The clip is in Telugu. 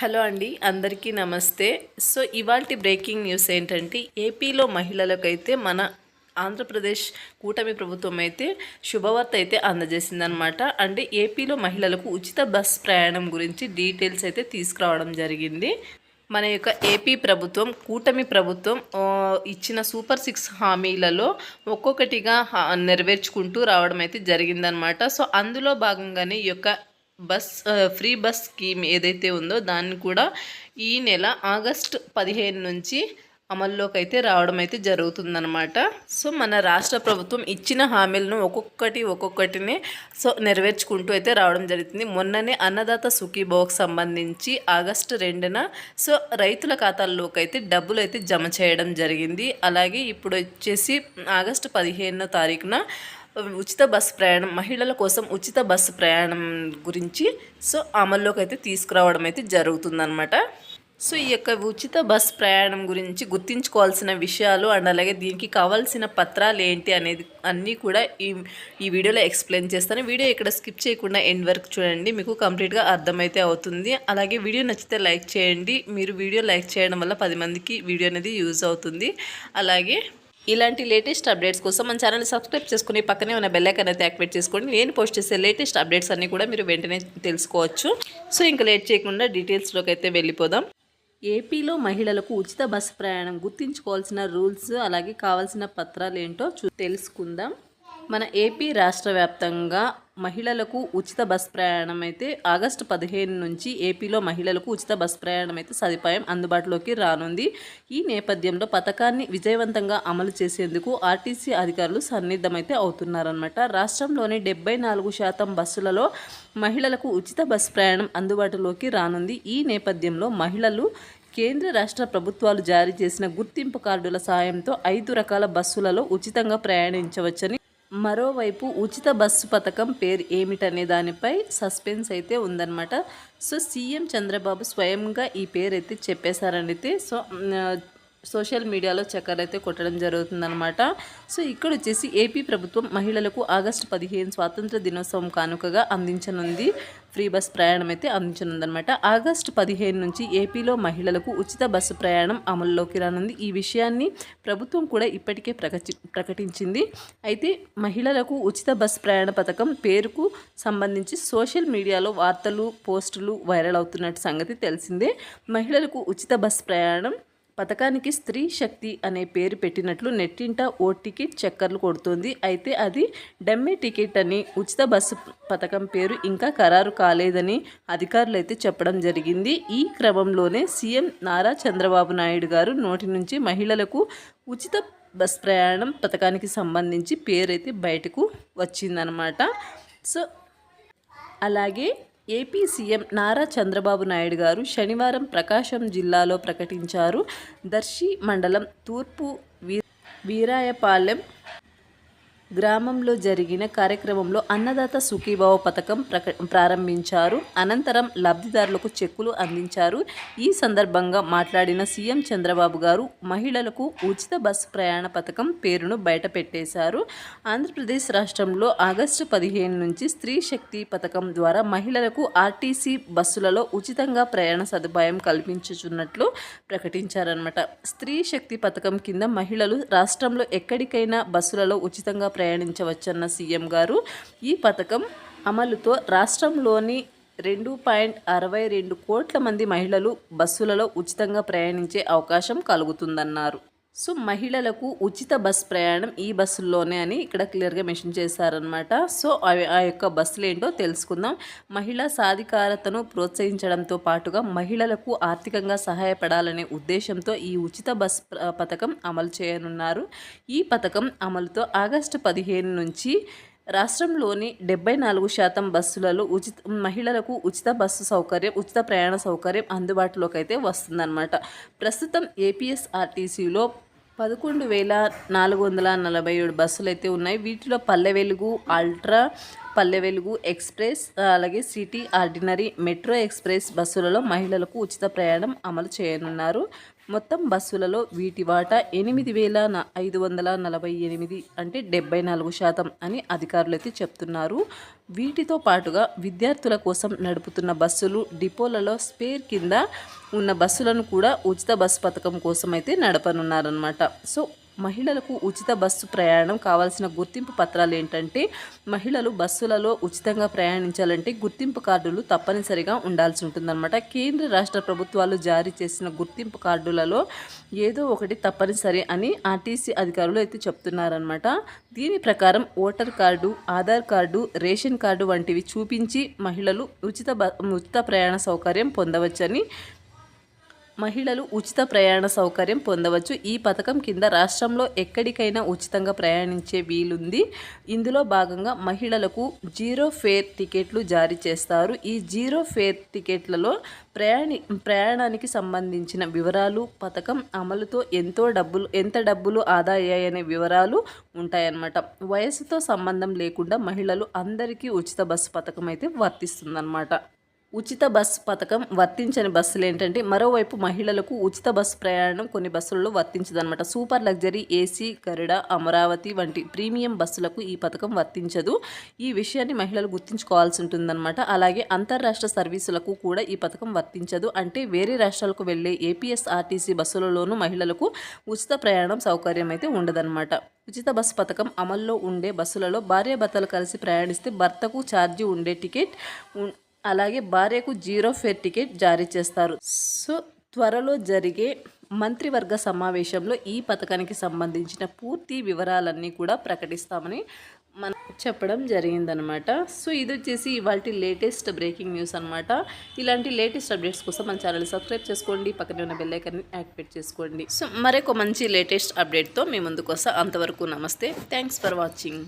హలో అండి అందరికీ నమస్తే. సో ఇవాల్టి బ్రేకింగ్ న్యూస్ ఏంటంటే ఏపీలో మహిళలకైతే మన ఆంధ్రప్రదేశ్ కూటమి ప్రభుత్వం అయితే శుభవార్త అయితే అందజేసిందనమాట అంటే ఏపీలో మహిళలకు ఉచిత బస్ ప్రయాణం గురించి డీటెయిల్స్ అయితే తీసుకురావడం జరిగింది. మన యొక్క ఏపీ ప్రభుత్వం కూటమి ప్రభుత్వం ఇచ్చిన సూపర్ సిక్స్ హామీలలో ఒక్కొక్కటిగా నెరవేర్చుకుంటూ రావడం అయితే జరిగిందనమాట సో అందులో భాగంగానే ఈ యొక్క బస్ ఫ్రీ బస్ స్కీమ్ ఏదైతే ఉందో దాన్ని కూడా ఈ నెల ఆగస్ట్ పదిహేను నుంచి అమల్లోకి అయితే రావడం అయితే జరుగుతుందనమాట సో మన రాష్ట్ర ప్రభుత్వం ఇచ్చిన హామీలను ఒక్కొక్కటి ఒక్కొక్కటిని సో నెరవేర్చుకుంటూ అయితే రావడం జరుగుతుంది. మొన్ననే అన్నదాత సుఖీభోగ్ సంబంధించి ఆగస్టు రెండున సో రైతుల ఖాతాల్లోకి అయితే డబ్బులు అయితే జమ చేయడం జరిగింది. అలాగే ఇప్పుడు వచ్చేసి ఆగస్టు పదిహేనో తారీఖున ఉచిత బస్సు ప్రయాణం మహిళల కోసం ఉచిత బస్సు ప్రయాణం గురించి సో అమల్లోకి అయితే తీసుకురావడం అయితే జరుగుతుందనమాట సో ఈ యొక్క ఉచిత బస్ ప్రయాణం గురించి గుర్తించుకోవాల్సిన విషయాలు అండ్ అలాగే దీనికి కావాల్సిన పత్రాలు ఏంటి అనేది అన్నీ కూడా ఈ ఈ వీడియోలో ఎక్స్ప్లెయిన్ చేస్తాను. వీడియో ఇక్కడ స్కిప్ చేయకుండా ఎండ్ వరకు చూడండి మీకు కంప్లీట్గా అర్థమైతే అవుతుంది. అలాగే వీడియో నచ్చితే లైక్ చేయండి. మీరు వీడియో లైక్ చేయడం వల్ల పది మందికి వీడియో అనేది యూజ్ అవుతుంది. అలాగే ఇలాంటి లేటెస్ట్ అప్డేట్స్ కోసం మన ఛానల్ సబ్స్క్రైబ్ చేసుకుని పక్కనే ఉన్న బెల్లైకన్ అయితే యాక్టివేట్ చేసుకోండి. నేను పోస్ట్ చేసే లేటెస్ట్ అప్డేట్స్ అన్నీ కూడా మీరు వెంటనే తెలుసుకోవచ్చు. సో ఇంకా లేట్ చేయకుండా డీటెయిల్స్లోకి అయితే వెళ్ళిపోదాం. ఏపీలో మహిళలకు ఉచిత బస్సు ప్రయాణం గుర్తించుకోవాల్సిన రూల్స్ అలాగే కావాల్సిన పత్రాలు ఏంటో చూ తెలుసుకుందాం. మన ఏపీ రాష్ట్ర వ్యాప్తంగా మహిళలకు ఉచిత బస్ ప్రయాణం అయితే ఆగస్టు పదిహేను నుంచి ఏపీలో మహిళలకు ఉచిత బస్ ప్రయాణం అయితే సదుపాయం అందుబాటులోకి రానుంది. ఈ నేపథ్యంలో పథకాన్ని విజయవంతంగా అమలు చేసేందుకు ఆర్టీసీ అధికారులు సన్నిద్ధమైతే అవుతున్నారనమాట రాష్ట్రంలోని డెబ్బై నాలుగు శాతం బస్సులలో మహిళలకు ఉచిత బస్ ప్రయాణం అందుబాటులోకి రానుంది. ఈ నేపథ్యంలో మహిళలు కేంద్ర రాష్ట్ర ప్రభుత్వాలు జారీ చేసిన గుర్తింపు కార్డుల సాయంతో ఐదు రకాల బస్సులలో ఉచితంగా ప్రయాణించవచ్చని మరోవైపు ఉచిత బస్సు పథకం పేరు ఏమిటనే దానిపై సస్పెన్స్ అయితే ఉందన్నమాట. సో సీఎం చంద్రబాబు స్వయంగా ఈ పేరు అయితే చెప్పేశారనైతే సో సోషల్ మీడియాలో చక్కర్ అయితే కొట్టడం జరుగుతుందన్నమాట. సో ఇక్కడ వచ్చేసి ఏపీ ప్రభుత్వం మహిళలకు ఆగస్టు పదిహేను స్వాతంత్ర దినోత్సవం కానుకగా అందించనుంది. ఫ్రీ బస్ ప్రయాణం అయితే అందించనుందనమాట ఆగస్టు పదిహేను నుంచి ఏపీలో మహిళలకు ఉచిత బస్సు ప్రయాణం అమల్లోకి రానుంది. ఈ విషయాన్ని ప్రభుత్వం కూడా ఇప్పటికే ప్రకటి ప్రకటించింది. అయితే మహిళలకు ఉచిత బస్ ప్రయాణ పథకం పేరుకు సంబంధించి సోషల్ మీడియాలో వార్తలు పోస్టులు వైరల్ అవుతున్నట్టు సంగతి తెలిసిందే. మహిళలకు ఉచిత బస్ ప్రయాణం పథకానికి స్త్రీ శక్తి అనే పేరు పెట్టినట్లు నెట్టింట ఓ టికెట్ చక్కర్లు కొడుతోంది. అయితే అది డమ్మీ టికెట్ అని ఉచిత బస్సు పథకం పేరు ఇంకా ఖరారు కాలేదని అధికారులు అయితే చెప్పడం జరిగింది. ఈ క్రమంలోనే సీఎం నారా చంద్రబాబు నాయుడు గారు నోటి నుంచి మహిళలకు ఉచిత బస్ ప్రయాణం పథకానికి సంబంధించి పేరైతే బయటకు వచ్చిందనమాట సో అలాగే ఏపీ సీఎం నారా చంద్రబాబు నాయుడు గారు శనివారం ప్రకాశం జిల్లాలో ప్రకటించారు. దర్శి మండలం తూర్పు వీ వీరాయపాలెం గ్రామంలో జరిగిన కార్యక్రమంలో అన్నదాత సుఖీభావ పథకం ప్రక ప్రారంభించారు. అనంతరం లబ్ధిదారులకు చెక్కులు అందించారు. ఈ సందర్భంగా మాట్లాడిన సీఎం చంద్రబాబు గారు మహిళలకు ఉచిత బస్సు ప్రయాణ పథకం పేరును బయటపెట్టేశారు. ఆంధ్రప్రదేశ్ రాష్ట్రంలో ఆగస్టు పదిహేను నుంచి స్త్రీ శక్తి పథకం ద్వారా మహిళలకు ఆర్టీసీ బస్సులలో ఉచితంగా ప్రయాణ సదుపాయం కల్పించుచున్నట్లు ప్రకటించారనమాట స్త్రీ శక్తి పథకం కింద మహిళలు రాష్ట్రంలో ఎక్కడికైనా బస్సులలో ఉచితంగా ప్రయాణించవచ్చన్న సీఎం గారు ఈ పథకం అమలుతో రాష్ట్రంలోని రెండు పాయింట్ అరవై రెండు కోట్ల మంది మహిళలు బస్సులలో ఉచితంగా ప్రయాణించే అవకాశం కలుగుతుందన్నారు. సో మహిళలకు ఉచిత బస్ ప్రయాణం ఈ బస్సుల్లోనే అని ఇక్కడ క్లియర్గా మెన్షన్ చేశారనమాట సో ఆ యొక్క బస్సులు ఏంటో తెలుసుకుందాం. మహిళా సాధికారతను ప్రోత్సహించడంతో పాటుగా మహిళలకు ఆర్థికంగా సహాయపడాలనే ఉద్దేశంతో ఈ ఉచిత బస్ పథకం అమలు చేయనున్నారు. ఈ పథకం అమలుతో ఆగస్టు పదిహేను నుంచి రాష్ట్రంలోని డెబ్బై నాలుగు శాతం బస్సులలో ఉచిత మహిళలకు ఉచిత బస్సు సౌకర్యం ఉచిత ప్రయాణ సౌకర్యం అందుబాటులోకి అయితే వస్తుందన్నమాట. ప్రస్తుతం ఏపీఎస్ఆర్టీసీలో పదకొండు వేల నాలుగు వందల నలభై ఏడు బస్సులు అయితే ఉన్నాయి. వీటిలో పల్లె వెలుగు అల్ట్రా పల్లె వెలుగు ఎక్స్ప్రెస్ అలాగే సిటీ ఆర్డినరీ మెట్రో ఎక్స్ప్రెస్ బస్సులలో మహిళలకు ఉచిత ప్రయాణం అమలు చేయనున్నారు. మొత్తం బస్సులలో వీటి వాటా ఎనిమిది వేల ఐదు వందల నలభై ఎనిమిది అంటే డెబ్బై నాలుగు శాతం అని అధికారులు అయితే చెప్తున్నారు. వీటితో పాటుగా విద్యార్థుల కోసం నడుపుతున్న బస్సులు డిపోలలో స్పేర్ కింద ఉన్న బస్సులను కూడా ఉచిత బస్సు పథకం కోసం అయితే నడపనున్నారనమాట సో మహిళలకు ఉచిత బస్సు ప్రయాణం కావాల్సిన గుర్తింపు పత్రాలు ఏంటంటే మహిళలు బస్సులలో ఉచితంగా ప్రయాణించాలంటే గుర్తింపు కార్డులు తప్పనిసరిగా ఉండాల్సి ఉంటుందన్నమాట. కేంద్ర రాష్ట్ర ప్రభుత్వాలు జారీ చేసిన గుర్తింపు కార్డులలో ఏదో ఒకటి తప్పనిసరి అని ఆర్టీసీ అధికారులు అయితే చెప్తున్నారనమాట దీని ప్రకారం voter card Aadhaar card ration card వంటివి చూపించి మహిళలు ఉచిత ఉచిత ప్రయాణ సౌకర్యం పొందవచ్చని మహిళలు ఉచిత ప్రయాణ సౌకర్యం పొందవచ్చు. ఈ పథకం కింద రాష్ట్రంలో ఎక్కడికైనా ఉచితంగా ప్రయాణించే వీలుంది. ఇందులో భాగంగా మహిళలకు జీరో ఫేర్ టికెట్లు జారీ చేస్తారు. ఈ జీరో ఫేర్ టికెట్లలో ప్రయాణి ప్రయాణానికి సంబంధించిన వివరాలు పథకం అమలుతో ఎంతో డబ్బులు ఎంత డబ్బులు ఆదా అయ్యాయనే వివరాలు ఉంటాయన్నమాట. వయసుతో సంబంధం లేకుండా మహిళలు అందరికీ ఉచిత బస్సు పథకం అయితే వర్తిస్తుందన్నమాట. ఉచిత బస్సు పథకం వర్తించని బస్సులు ఏంటంటే మరోవైపు మహిళలకు ఉచిత బస్సు ప్రయాణం కొన్ని బస్సులలో వర్తించదనమాట super luxury AC Garuda Amaravati వంటి ప్రీమియం బస్సులకు ఈ పథకం వర్తించదు. ఈ విషయాన్ని మహిళలు గుర్తుంచుకోవాల్సి ఉంటుందన్నమాట. అలాగే అంతర్రాష్ట్ర సర్వీసులకు కూడా ఈ పథకం వర్తించదు. అంటే వేరే రాష్ట్రాలకు వెళ్ళే ఏపీఎస్ఆర్టీసీ బస్సులలోనూ మహిళలకు ఉచిత ప్రయాణం సౌకర్యం అయితే ఉండదన్నమాట. ఉచిత బస్సు పథకం అమల్లో ఉండే బస్సులలో భార్యాభర్తలు కలిసి ప్రయాణిస్తే భర్తకు ఛార్జీ ఉండే టికెట్ అలాగే భార్యకు జీరో ఫేర్ టికెట్ జారీ చేస్తారు. సో త్వరలో జరిగే మంత్రివర్గ సమావేశంలో ఈ పథకానికి సంబంధించిన పూర్తి వివరాలన్నీ కూడా ప్రకటిస్తామని మనం చెప్పడం జరిగిందనమాట. సో ఇది వచ్చేసి ఇవాళ లేటెస్ట్ బ్రేకింగ్ న్యూస్ అనమాట. ఇలాంటి లేటెస్ట్ అప్డేట్స్ కోసం మన ఛానల్ సబ్స్క్రైబ్ చేసుకోండి. పక్కనే ఉన్న బెల్లైకన్ని యాక్టివేట్ చేసుకోండి. సో మరొక మంచి లేటెస్ట్ అప్డేట్తో మీ ముందుకు వస్తా అంతవరకు నమస్తే. Thanks for watching.